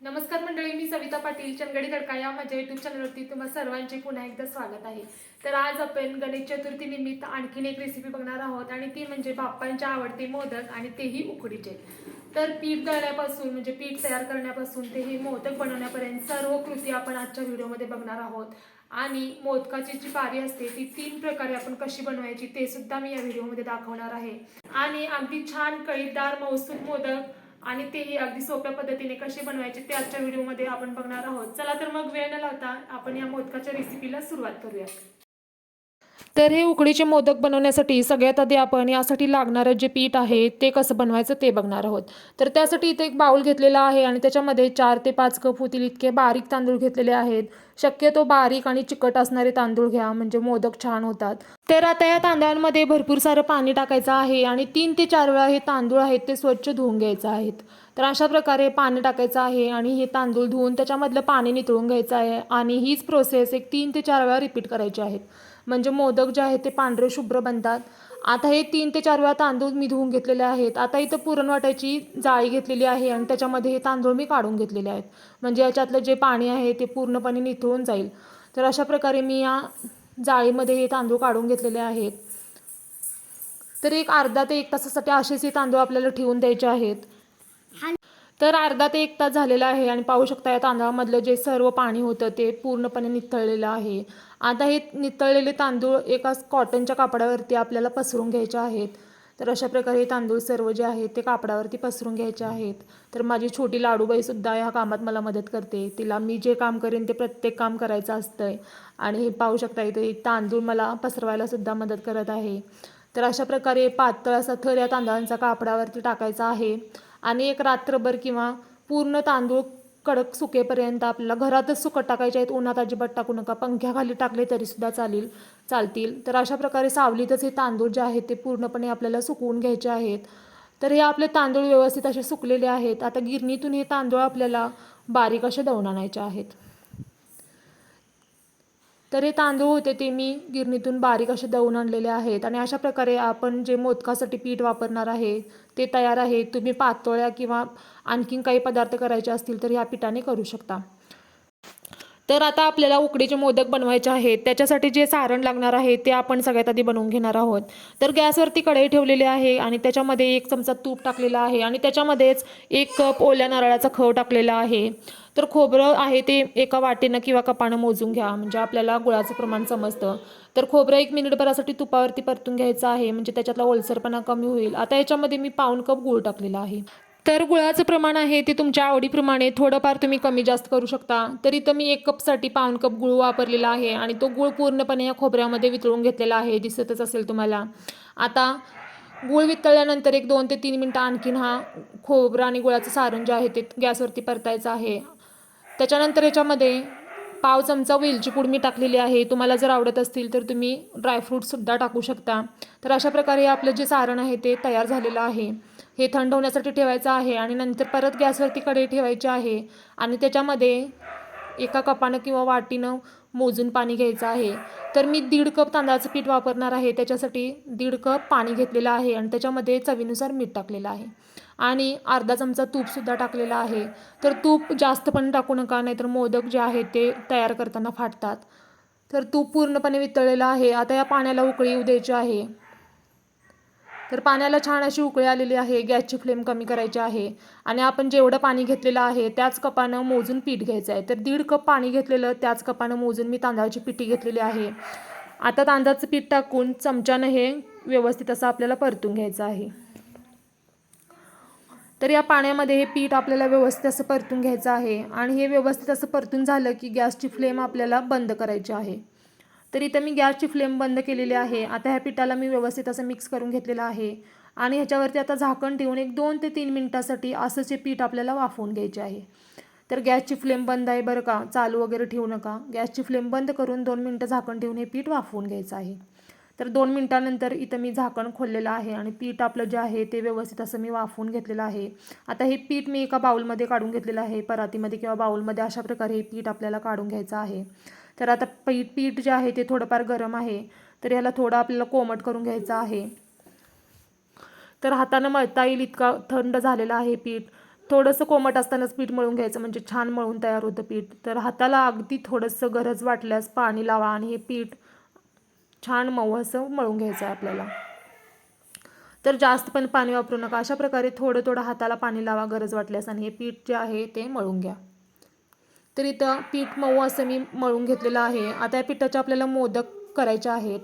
नमस्कार मंडळी मी सविता पाटील चंदगडी तडका या माझ्या युट्यूब चॅनलवरती तुम्हा सर्वांचे पुन्हा एकदा स्वागत आहे. तर आज आपण गणेश चतुर्थी निमित्त आणखीन एक रेसिपी बघणार आहोत आणि ती म्हणजे बाप्पांच्या आवडते मोदक आणि तेही उकडीचे. तर पीठ दळण्यापासून म्हणजे पीठ तयार करण्यापासून ते हे मोदक बनवण्यापर्यंत सर्व कृती आपण आजच्या व्हिडिओमध्ये बघणार आहोत. आणि मोदकाची जी पारी असते ती तीन प्रकारे आपण कशी बनवायची ते सुद्धा मी या व्हिडिओमध्ये दाखवणार आहे. आणि अगदी छान कळीदार मौसूम मोदक आणि तेही अगदी सोप्या पद्धतीने कसे बनवायचे ते आजच्या व्हिडिओमध्ये आपण बघणार आहोत. चला तर मग वेळ न लावता आपण या मोदकाच्या रेसिपीला सुरुवात करूया तर हे उकडीचे मोदक बनवण्यासाठी सगळ्यात आधी आपण यासाठी लागणारं जे पीठ आहे ते कसं बनवायचं ते बघणार आहोत. तर त्यासाठी इथे एक बाऊल घेतलेला आहे आणि त्याच्यामध्ये चार ते पाच कप होतील इतके बारीक तांदूळ घेतलेले आहेत. शक्यतो बारीक आणि चिकट असणारे तांदूळ घ्या म्हणजे मोदक छान होतात. तर आता या तांदळांमध्ये भरपूर सारं पाणी टाकायचं आहे आणि तीन ते चार वेळा हे तांदूळ आहेत ते स्वच्छ धुवून घ्यायचं आहेत. तर अशा प्रकारे पाणी टाकायचं आहे आणि हे तांदूळ धुवून त्याच्यामधलं पाणी नितळून घ्यायचं आहे आणि हीच प्रोसेस एक तीन ते चार वेळा रिपीट करायची आहे म्हणजे मोदक जे आहेत ते पांढरे शुभ्र बनतात. आता हे तीन ते चार वेळा तांदूळ मी धुवून घेतलेले आहेत. आता इथं पुरण वाटायची जाळी घेतलेली आहे आणि त्याच्यामध्ये हे तांदूळ मी काढून घेतलेले आहेत. म्हणजे याच्यातलं जे पाणी आहे ते पूर्णपणे निथळून जाईल. तर अशा प्रकारे मी या जाळीमध्ये हे तांदूळ काढून घेतलेले आहेत. तर एक अर्धा ते एक तासासाठी असेच हे तांदूळ आपल्याला ठेवून द्यायचे आहेत. तर अर्धा ते एक तास झालेला आहे आणि पाहू शकता या तांदळामधलं जे सर्व पाणी होतं ते पूर्णपणे निथळलेलं आहे. आता हे नितळलेले तांदूळ एका कॉटनच्या कापडावरती आपल्याला पसरून घ्यायचे आहेत. तर अशा प्रकारे हे तांदूळ सर्व जे आहेत ते कापडावरती पसरून घ्यायचे आहेत. तर माझी छोटी लाडूबाईसुद्धा ह्या कामात मला मदत करते. तिला मी जे काम करेन ते प्रत्येक काम करायचं असतं आहे आणि हे पाहू शकता इथे हे तांदूळ मला पसरवायलासुद्धा मदत करत आहे. तर अशा प्रकारे पातळ असा थर या तांदळांचा कापडावरती टाकायचा आहे. आणि एक रात्रभर किंवा पूर्ण तांदूळ कडक सुकेपर्यंत आपल्याला घरातच सुकं टाकायचे आहेत. उन्हात अजिबात टाकू नका. पंख्याखाली टाकले तरीसुद्धा चालेल चालतील. तर अशा प्रकारे सावलीतच हे तांदूळ जे आहेत ते पूर्णपणे आपल्याला सुकवून घ्यायचे आहेत. तर हे आपले तांदूळ व्यवस्थित असे सुकलेले आहेत. आता गिरणीतून हे तांदूळ आपल्याला बारीक असे दळून आणायचे आहेत. तर हे तांदूळ होते ते मी गिरणीतून बारीक असे दळून आणलेले आहेत. आणि अशा प्रकारे आपण जे मोदकासाठी पीठ वापरणार आहे ते तयार आहे. तुम्ही पातोळ्या किंवा आणखीन काही पदार्थ करायचे असतील तर ह्या पिठाने करू शकता. तर आता आपल्याला उकडीचे मोदक बनवायचे आहेत. त्याच्यासाठी जे सारण लागणार आहे ते आपण सगळ्यात आधी बनवून घेणार आहोत. तर गॅसवरती कढई ठेवलेली आहे आणि त्याच्यामध्ये एक चमचा तूप टाकलेला आहे आणि त्याच्यामध्येच एक कप ओल्या नारळाचा खव टाकलेला आहे. तर खोबरं आहे ते एका वाटेनं किंवा कपानं मोजून घ्या म्हणजे आपल्याला गुळाचं प्रमाण समजतं. तर खोबरं एक मिनिटभरासाठी तुपावरती परतून घ्यायचं आहे म्हणजे त्याच्यातला ओलसरपणा कमी होईल. आता याच्यामध्ये मी पाऊण कप गूळ टाकलेला आहे. तर गुळाचं प्रमाण आहे ते तुमच्या आवडीप्रमाणे थोडंफार तुम्ही कमी जास्त करू शकता. तर इथं मी एक कपसाठी पाऊन कप गुळ वापरलेला आहे आणि तो गुळ पूर्णपणे या खोबऱ्यामध्ये वितळून घेतलेला आहे. दिसतच असेल तुम्हाला. आता गुळ वितळल्यानंतर एक दोन ते तीन मिनटं आणखीन हा खोबरं आणि गुळाचं सारण जे आहे ते गॅसवरती परतायचं आहे. त्याच्यानंतर याच्यामध्ये पाव चमचा वेलची पूड मी टाकलेली आहे. तुम्हाला जर आवडत असतील तर तुम्ही ड्रायफ्रूटसुद्धा टाकू शकता. तर अशा प्रकारे आपलं जे सारण आहे ते तयार झालेलं आहे. हे थंड होण्यासाठी ठेवायचं आहे आणि नंतर परत गॅसवरती कढई ठेवायची आहे आणि त्याच्यामध्ये एका कपानं किंवा वाटीनं मोजून पाणी घ्यायचं आहे. तर मी दीड कप तांदळाचं पीठ वापरणार आहे. त्याच्यासाठी दीड कप पाणी घेतलेलं आहे आणि त्याच्यामध्ये चवीनुसार मीठ टाकलेलं आहे. आणि अर्धा चमचा तूपसुद्धा टाकलेला आहे. तर तूप जास्त पण टाकू नका नाहीतर मोदक जे आहेत ते तयार करताना फाटतात. तर तूप पूर्णपणे वितळलेलं आहे. आता या पाण्याला उकळी येऊ द्यायची आहे. तर पाण्याला छान अशी उकळी आलेली आहे गॅसची फ्लेम कमी करायची आहे आणि आपण जेवढं पाणी घेतलेलं आहे त्याच कपानं मोजून पीठ घ्यायचं आहे. तर दीड कप पाणी घेतलेलं त्याच कपानं मोजून मी तांदळाची पिठी घेतलेली आहे. आता तांदळाचं पीठ टाकून चमच्यानं हे व्यवस्थित असं आपल्याला परतून घ्यायचं आहे. तर या पाण्यामध्ये हे पीठ आपल्याला व्यवस्थित असं परतून घ्यायचं आहे आणि हे व्यवस्थित असं परतून झालं की गॅसची फ्लेम आपल्याला बंद करायची आहे. तर इथं मी गॅसची फ्लेम बंद केलेली आहे. आता ह्या पिठाला मी व्यवस्थित असं मिक्स करून घेतलेलं आहे. आणि ह्याच्यावरती आता झाकण ठेवून एक दोन ते तीन मिनटासाठी असंचे पीठ आपल्याला वाफवून घ्यायचे आहे. तर गॅसची फ्लेम बंद आहे बरं का? चालू वगैरे ठेवू नका. गॅसची फ्लेम बंद करून दोन मिनटं झाकण ठेवून हे पीठ वाफवून घ्यायचं आहे. तर दोन मिनटानंतर इथं मी झाकण खोललेलं आहे आणि पीठ आपलं जे आहे ते व्यवस्थित असं मी वाफवून घेतलेलं आहे. आता हे पीठ मी एका बाउलमध्ये काढून घेतलेलं आहे. परातीमध्ये किंवा बाउलमध्ये अशा प्रकारे हे पीठ आपल्याला काढून घ्यायचं आहे. तर आता पीठ पीठ जे आहे ते थोडंफार गरम आहे. तर याला थोडं आपल्याला कोमट करून घ्यायचं आहे. तर हातानं मळता येईल इतका थंड झालेला आहे पीठ. थोडंसं कोमट असतानाच पीठ मळून घ्यायचं म्हणजे छान मळून तयार होतं पीठ. तर हाताला अगदी थोडंसं गरज वाटल्यास पाणी लावा आणि हे पीठ छान मऊ असं मळून घ्यायचं आहे आपल्याला. तर जास्त पण पाणी वापरू नका. अशा प्रकारे थोडं थोडं हाताला पाणी लावा गरज वाटल्यास. आणि हे पीठ जे आहे ते मळून घ्या. तर इथं पीठ मऊ असं मी मळून घेतलेलं आहे. आता या पिठाचे आपल्याला मोदक करायचे आहेत.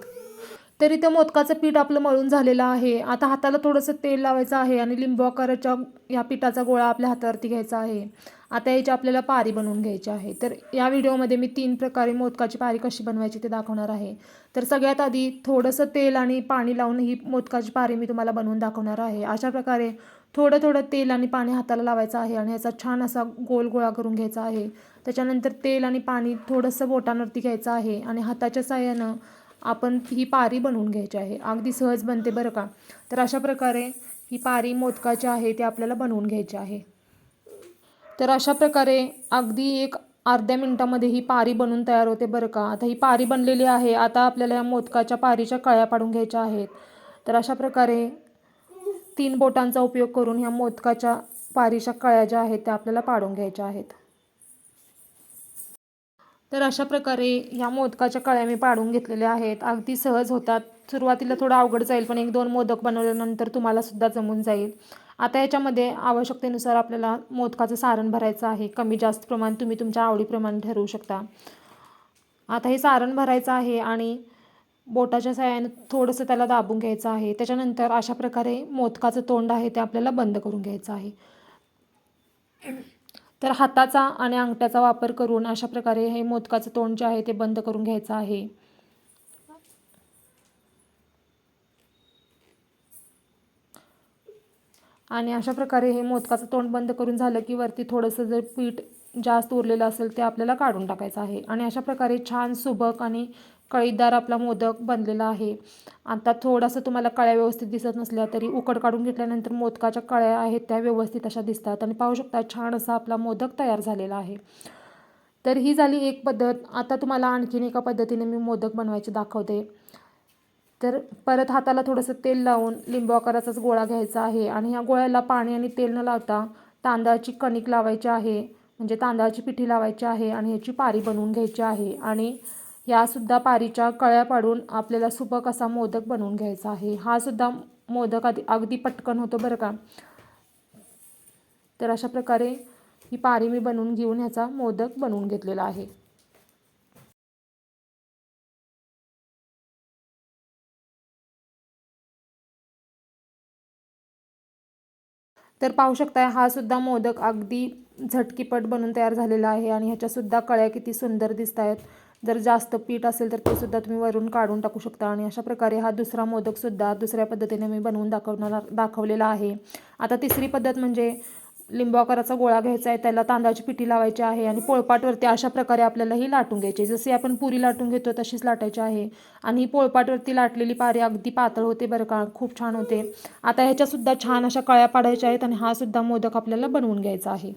तर इथं मोदकाचं पीठ आपलं मळून झालेलं आहे. आता हाताला थोडंसं तेल लावायचं आहे आणि लिंबू आकाराच्या या पिठाचा गोळा आपल्या हातावरती घ्यायचा आहे. आता याची आपल्याला पारी बनवून घ्यायची आहे. तर या व्हिडिओमध्ये मी तीन प्रकारे मोदकाची पारी कशी बनवायची ते दाखवणार आहे. तर सगळ्यात आधी थोडंसं तेल आणि पाणी लावून ही मोदकाची पारी मी तुम्हाला बनवून दाखवणार आहे. अशा प्रकारे थोडं थोडं तेल आणि पाणी हाताला लावायचं आहे आणि याचा छान असा गोल गोळा करून घ्यायचा आहे. त्याच्यानंतर तेल आणि पाणी थोडंसं बोटांवरती घ्यायचं आहे आणि हाताच्या साह्यानं आपण ही पारी बनवून घ्यायची आहे. अगदी सहज बनते बरं का? तर अशा प्रकारे ही पारी मोदकाची आहे ती आपल्याला बनवून घ्यायची आहे. तर अशा प्रकारे अगदी एक अर्ध्या मिनटामध्ये ही पारी बनून तयार होते बरं का? आता ही पारी बनलेली आहे. आता आपल्याला या मोदकाच्या पारीच्या कळ्या पाडून घ्यायच्या आहेत. तर अशा प्रकारे तीन बोटांचा उपयोग करून ह्या मोदकाच्या पारीच्या कळ्या ज्या आहेत त्या आपल्याला पाडून घ्यायच्या आहेत. तर अशा प्रकारे ह्या मोदकाच्या कळ्या मी पाडून घेतलेल्या आहेत. अगदी सहज होतात. सुरुवातीला थोडं अवघड जाईल पण एक दोन मोदक बनवल्यानंतर तुम्हाला सुद्धा जमून जाईल. आता याच्यामध्ये आवश्यकतेनुसार आपल्याला मोदकाचं सारण भरायचं आहे. कमी जास्त प्रमाण तुम्ही तुमच्या आवडीप्रमाणे ठरवू शकता. आता हे सारण भरायचं आहे आणि बोटाच्या साह्यानं थोडंसं त्याला दाबून घ्यायचं आहे. त्याच्यानंतर अशा प्रकारे मोदकाचं तोंड आहे ते आपल्याला बंद करून घ्यायचं आहे. तर हाताचा आणि अंगठ्याचा वापर करून अशा प्रकारे हे मोदकाचं तोंड जे आहे ते बंद करून घ्यायचं आहे. आणि अशा प्रकारे हे मोदकाचं तोंड बंद करून झालं की वरती थोडंसं जर पीठ जास्त उरलेलं असेल ते आपल्याला काढून टाकायचं आहे. आणि अशा प्रकारे छान सुबक आणि कळीदार आपला मोदक बनलेला आहे. आता थोडंसं तुम्हाला कळ्या व्यवस्थित दिसत नसल्या तरी उकड काढून घेतल्यानंतर मोदकाच्या कळ्या आहेत त्या व्यवस्थित अशा दिसतात आणि पाहू शकता छान असा आपला मोदक तयार झालेला आहे. तर ही झाली एक पद्धत. आता तुम्हाला आणखीन एका पद्धतीने मी मोदक बनवायचे दाखवते. तर परत हाताला थोडंसं तेल लावून लिंबू आकाराचाच गोळा घ्यायचा आहे आणि ह्या गोळ्याला पाणी आणि तेल न लावता तांदळाची कणिक लावायची आहे. म्हणजे तांदळाची पिठी लावायची आहे आणि ह्याची पारी बनवून घ्यायची आहे आणि यासुद्धा पारीच्या कळ्या पाडून आपल्याला सुपक असा मोदक बनवून घ्यायचा आहे हा सुद्धा मोदक आधी अगदी पटकन होतो बरं का. तर अशा प्रकारे ही पारी मी बनवून घेऊन ह्याचा मोदक बनवून घेतलेला आहे. तर पाहू शकताय हा सुद्धा मोदक अगदी झटकीपट बनून तयार झालेला आहे आणि ह्याच्यासुद्धा कळ्या किती सुंदर दिसत आहेत जर जास्त पीठ असेल तर ते सुद्धा तुम्ही वरून काढून टाकू शकता. आणि अशा प्रकारे हा दुसरा मोदकसुद्धा दुसऱ्या पद्धतीने मी बनवून दाखवणार दाखवलेला आहे. आता तिसरी पद्धत म्हणजे लिंबाकाराचा गोळा घ्यायचा आहे. त्याला तांदळाची पिठी लावायची आहे आणि पोळपाटवरती अशा प्रकारे आपल्याला ही लाटून घ्यायची. जशी आपण पुरी लाटून घेतो तशीच लाटायची आहे. आणि ही पोळपाटवरती लाटलेली पारी अगदी पातळ होते बरं का. खूप छान होते. आता ह्याच्यासुद्धा छान अशा कळ्या पाडायच्या आहेत आणि हा सुद्धा मोदक आपल्याला बनवून घ्यायचा आहे.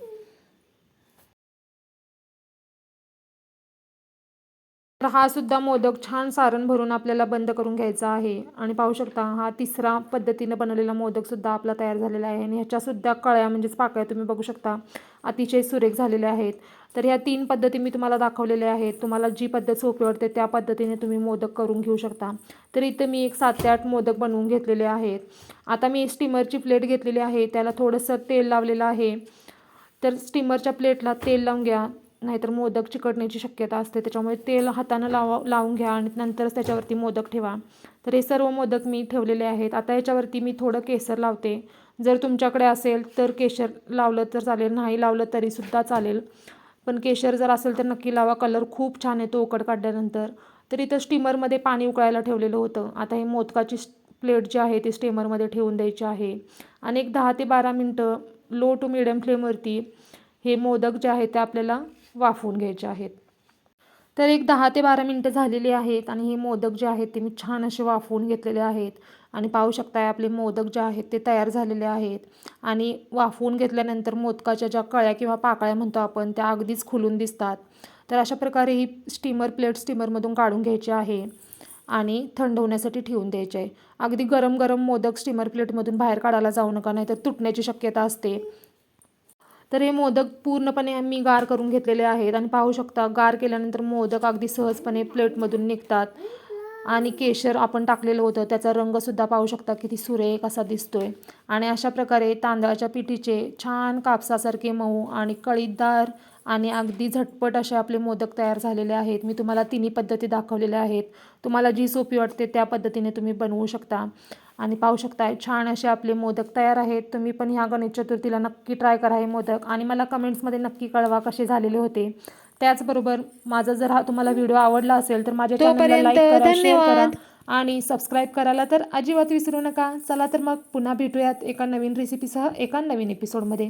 तर हा सुद्धा मोदक छान सारण भरून आपल्याला बंद करून घ्यायचा आहे. आणि पाहू शकता हा तिसरा पद्धतीनं बनवलेला मोदकसुद्धा आपला तयार झालेला आहे. आणि ह्याच्यासुद्धा कळ्या म्हणजेच पाकळ्या तुम्ही बघू शकता अतिशय सुरेख झालेल्या आहेत. तर ह्या तीन पद्धती मी तुम्हाला दाखवलेल्या आहेत. तुम्हाला जी पद्धत सोपी वाटते त्या पद्धतीने तुम्ही मोदक करून घेऊ शकता. तर इथं मी एक सात ते आठ मोदक बनवून घेतलेले आहेत. आता मी स्टीमरची प्लेट घेतलेली आहे. त्याला थोडंसं तेल लावलेलं आहे. तर स्टीमरच्या प्लेटला तेल लावून घ्या. नाहीतर मोदक चिकटण्याची शक्यता असते. त्याच्यामुळे तेल हातानं लावा लावून घ्या आणि नंतरच त्याच्यावरती मोदक ठेवा. तर हे सर्व मोदक मी ठेवलेले आहेत. आता याच्यावरती मी थोडं केसर लावते. जर तुमच्याकडे असेल तर केशर लावलं तर चालेल. नाही लावलं तरीसुद्धा चालेल. पण केशर जर असेल तर नक्की लावा. कलर खूप छान येतो उकड काढल्यानंतर. तर इथं स्टीमरमध्ये पाणी उकळायला ठेवलेलं होतं. आता हे मोदकाची प्लेट जी आहे ती स्टीमरमध्ये ठेवून द्यायची आहे. आणि एक दहा ते बारा मिनटं लो टू मिडियम फ्लेमवरती हे मोदक जे आहे ते आपल्याला वाफवून घ्यायचे आहेत. तर एक दहा ते बारा मिनटं झालेली आहेत आणि हे मोदक जे आहेत ते मी छान असे वाफवून घेतलेले आहेत. आणि पाहू शकताय आपले मोदक जे आहेत ते तयार झालेले आहेत. आणि वाफवून घेतल्यानंतर मोदकाच्या ज्या कळ्या किंवा पाकळ्या म्हणतो आपण त्या अगदीच खुलून दिसतात. तर अशा प्रकारे ही स्टीमर प्लेट स्टीमरमधून काढून घ्यायची आहे आणि थंड होण्यासाठी ठेवून द्यायचे. आहे अगदी गरम गरम मोदक स्टीमर प्लेटमधून बाहेर काढायला जाऊ नका नाही तर तुटण्याची शक्यता असते. तर हे मोदक पूर्णपणे आम्ही गार करून घेतलेले आहेत. आणि पाहू शकता गार केल्यानंतर मोदक अगदी सहजपणे प्लेटमधून निघतात. आणि केशर आपण टाकलेलं होतं त्याचा रंगसुद्धा पाहू शकता किती सुरेख असा दिसतोय. आणि अशा प्रकारे तांदळाच्या पिठीचे छान कापसासारखे मऊ आणि कळीदार आणि अगदी झटपट असे आपले मोदक तयार झालेले आहेत. मी तुम्हाला तिन्ही पद्धती दाखवलेल्या आहेत. तुम्हाला जी सोपी वाटते त्या पद्धतीने तुम्ही बनवू शकता. आणि पाहू शकता छान असे आपले मोदक तयार आहेत. तुम्ही पण ह्या गणेश चतुर्थीला नक्की ट्राय करा हे मोदक. आणि मला कमेंट्समध्ये नक्की कळवा कसे झालेले होते. त्याचबरोबर माझा जर हा तुम्हाला व्हिडिओ आवडला असेल तर माझ्या चॅनलला लाईक करा शेअर करा आणि सबस्क्राईब करायला तर अजिबात विसरू नका. चला तर मग पुन्हा भेटूयात एका नवीन रेसिपीसह एका नवीन एपिसोडमध्ये